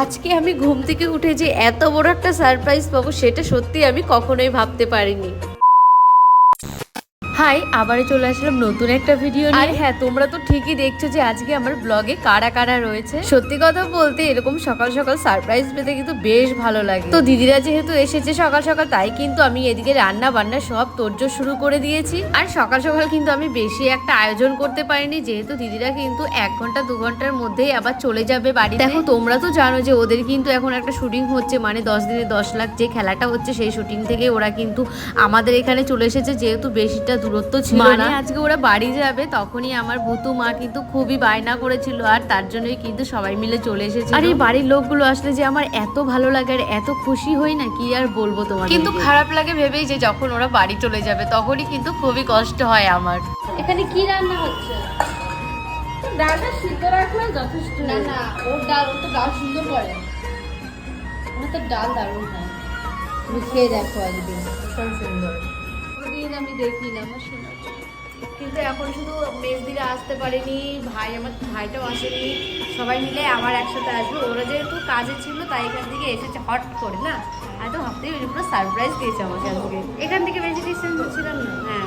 আজকে আমি ঘুম থেকে উঠে যে এত বড় একটা সারপ্রাইজ পাবো, সেটা সত্যি আমি কখনোই ভাবতে পারিনি। হাই আবারও চলে আসলাম নতুন একটা ভিডিও আর হ্যাঁ তোমরা তো ঠিকই দেখছ যে আজকে আমার ব্লগে কারা কারা রয়েছে। সত্যি কথা বলতে এরকম সকাল সকাল সারপ্রাইজ পেতে কিন্তু বেশ ভালো লাগে। তো দিদিরা যেহেতু এসেছে সকাল সকাল তাই কিন্তু আমি এদিকে রান্না বান্না সব তোড়জোড় শুরু করে দিয়েছি। আর সকাল সকাল কিন্তু আমি বেশি একটা আয়োজন করতে পারিনি যেহেতু দিদিরা কিন্তু এক ঘণ্টা দু ঘণ্টার মধ্যেই আবার চলে যাবে বাড়ি দেখো তোমরা তো জানো যে ওদের কিন্তু এখন একটা শুটিং হচ্ছে মানে দশ দিনে দশ লাখ যে খেলাটা হচ্ছে সেই শুটিং থেকে ওরা কিন্তু আমাদের এখানে চলে এসেছে যেহেতু বেশিটা দূরত্ব ছিল মানে আজকে ওরা বাড়ি যাবে তখনই আমার ভুতু মা কিন্তু খুবই বায়না করেছিল আর তার জন্যই কিন্তু সবাই মিলে চলে এসেছে আর এই বাড়ির লোকগুলো আসলে যে আমার এত ভালো লাগে আর এত খুশি হই না কি আর বলব তোমার কিন্তু খারাপ লাগে ভেবেই যে যখন ওরা বাড়ি চলে যাবে তখনই কিন্তু খুবই কষ্ট হয় আমার। এখানে কি রান্না হচ্ছে? ডালটা সিদ্ধ রাখলে যথেষ্ট। না না ওর ডাল ওর তো ডাল সুন্দর করে। ওর তো ডাল দারুণ হয়। তুমি খেয়ে দেখো একদিন। ভীষণ সুন্দর। ওদিন আমি দেখি না আমার শোনা কিন্তু এখন শুধু মেজদিরা আসতে পারেনি ভাই আমার ভাইটাও আসেনি সবাই মিলে আমার একসাথে আসবে। ওরা যেহেতু কাজে ছিল তাই এখান থেকে এসেছে হট করে না? আমি তো ভাবতেই পারি পুরো সারপ্রাইজ দিয়েছে আমাকে আজকে। এখান থেকে বেশি ডিস্টেন্স ছিলাম না? হ্যাঁ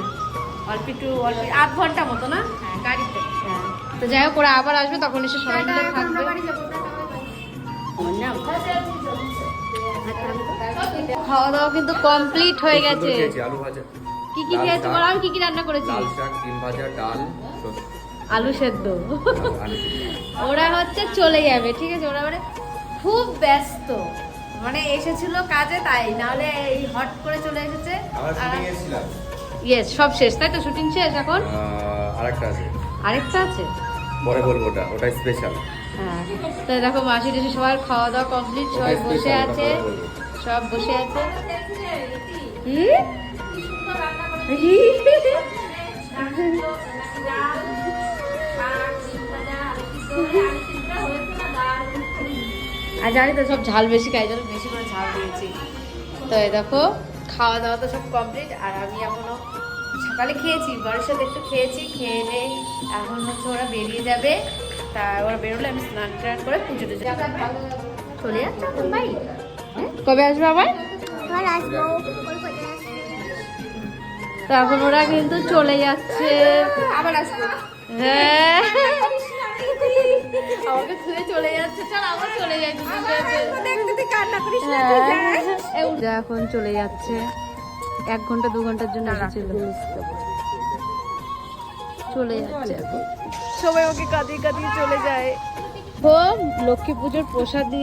অল্প একটু অল্প আধ ঘণ্টা মতো না? হ্যাঁ গাড়িতে। হ্যাঁ তো যাই হোক ওরা আবার আসবে তখন এসে সবাই মিলে থাকবে। আমার খাওয়া দাওয়া কিন্তু কমপ্লিট হয়ে গেছে। আলু ভাজা। কি কি খেয়েছো? বলো আমি কি কি রান্না করেছি? লাল শাক ডিম ভাজা ডাল আলু সেদ্ধ। ওরা হচ্ছে চলে যাবে ঠিক আছে? ওরা মানে খুব ব্যস্ত। মানে এসেছিল কাজে তাই। নাহলে এই হট করে চলে এসেছে। ইয়েস সব শেষ। তাই তো শুটিং শেষ এখন? আরেকটা আছে। আরেকটা আছে? পরে বলব ওটা। ওটা স্পেশাল হ্যাঁ। তো দেখো মাসি টাসি সবার খাওয়া দাওয়া কমপ্লিট সবাই বসে আছে। সব বসে আছে। হুম? আর জানি তো সব ঝাল বেশি খাই জন্য বেশি করে ঝাল দিয়েছি। তো এই দেখো, খাওয়া দাওয়া তো সব কমপ্লিট আর আমি এখনও সকালে খেয়েছি বরের সাথে একটু খেয়েছি, খেয়ে নে এখন হচ্ছে ওরা বেরিয়ে যাবে। তা ওরা বেরোলে আমি স্নান টান করে পুজো টুজো চলে যাচ্ছ ভাই হ্যাঁ? কবে আসবে আবার? তো এখন ওরা কিন্তু চলে যাচ্ছে। আবার আসব হ্যাঁ। আমাকে ছুঁয়ে চলে যাচ্ছে। চল আবার চলে যাই হ্যাঁ। এখন চলে যাচ্ছে। এক ঘণ্টা দু ঘণ্টার জন্য এসেছিল। চলে যাচ্ছে এখন। সবাই ওকে কাঁদিয়ে কাঁদিয়ে চলে যায়। ও লক্ষ্মী পুজোর প্রসাদ